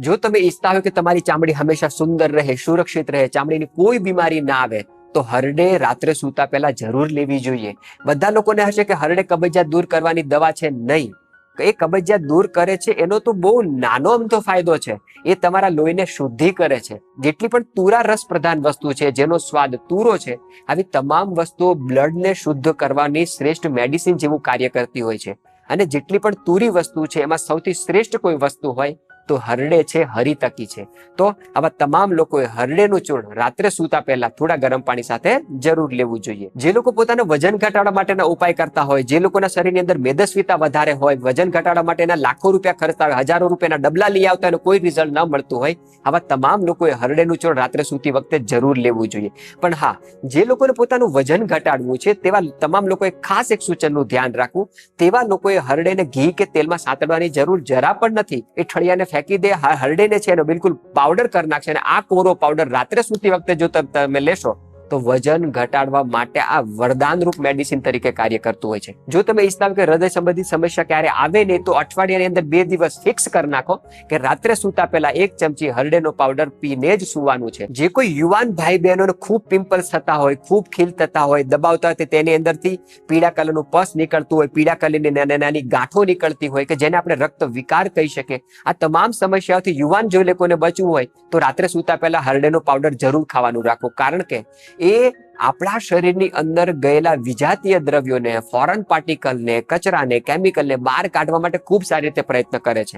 જો તમે ઈચ્છતા હોય કે તમારી ચામડી હંમેશા સુંદર રહે, સુરક્ષિત રહે, ચામડીની કોઈ બીમારી ના આવે, તો હરડે રાત્રે સૂતા પહેલા જરૂર લેવી જોઈએ. બધા લોકોને હશે કે હરડે કબજિયાત દૂર કરવાની દવા છે નહીં. એ કબજિયાત દૂર કરે છે, એનો તો બહુ નાનો અમથો ફાયદો છે. એ તમારા લોહીને શુદ્ધિ કરે છે. જેટલી પણ તુરા રસ પ્રધાન વસ્તુ છે, જેનો સ્વાદ તુરો છે, આવી તમામ વસ્તુઓ બ્લડને શુદ્ધ કરવાની શ્રેષ્ઠ મેડિસિન જેવું કાર્ય કરતી હોય છે. અને જેટલી પણ તુરી વસ્તુ છે, એમાં સૌથી શ્રેષ્ઠ કોઈ વસ્તુ હોય તો હરડે છે હરિતકી છે. તો આવા તમામ લોકોએ હરડેનું ચૂર્ણ રાત્રે સૂતા પહેલા થોડા ગરમ પાણી સાથે જરૂર લેવું જોઈએ. જે લોકો પોતાના વજન ઘટાડવા માટેના ઉપાય કરતા હોય, જે લોકોના શરીરની અંદર મેદસ્વીતા વધારે હોય, વજન ઘટાડવા માટેના લાખો રૂપિયા ખર્ચતા હોય, હજારો રૂપિયાના ડબલા લઈ આવતા હોય કોઈ રિઝલ્ટ ન મળતું હોય, આવા તમામ લોકોએ હરડેનું ચૂર્ણ રાત્રે સૂતી વખતે જરૂર લેવું જોઈએ. પણ હા, જે લોકોને પોતાનું વજન ઘટાડવું છે, તેવા તમામ લોકોએ ખાસ એક સૂચનનું ધ્યાન રાખવું. તેવા લોકોએ હરડેને ઘી કે તેલમાં સાતડવાની જરૂર જરા પણ નથી. એ ઠળિયાને ફેંકી દે હરડીને છે એનો બિલકુલ પાવડર કરી નાખશે અને આ કોરો પાવડર રાત્રે સૂતી વખતે જો તમે લેશો તો વજન ઘટાડવા માટે આ વરદાનરૂપ મેડિસિન તરીકે કાર્ય કરતું હોય છે. જો તમે ઇસ્લામ કે હૃદય સંબંધિત સમસ્યા ક્યારે આવે નહીં, તો અઠવાડિયાની અંદર બે દિવસ ફિક્સ કરી નાખો કે રાત્રે સૂતા પહેલા એક ચમચી હરડેનો પાવડર પીને જ સુવાનું છે. જે કોઈ યુવાન ભાઈ બહેનોને ખૂબ પિમ્પલ્સ થતા હોય, ખૂબ ખીલ થતા હોય, દબાવતા હોય તેની અંદરથી પીળા કલરનું પસ નીકળતું હોય, પીળા કલરની નાની નાની ગાંઠો નીકળતી હોય કે જેને આપણે રક્ત વિકાર કહી શકીએ. આ તમામ સમસ્યાઓથી યુવાન જો લોકોને બચવું હોય, તો રાત્રે સૂતા પહેલા હરડેનો પાવડર જરૂર ખાવાનું રાખો. કારણ કે એ આપણા શરીરની અંદર ગયેલા વિજાતીય દ્રવ્યોને ફોરેન પાર્ટિકલને કચરાને કેમિકલને બહાર કાઢવા માટે ખૂબ સારી રીતે પ્રયત્ન કરે છે.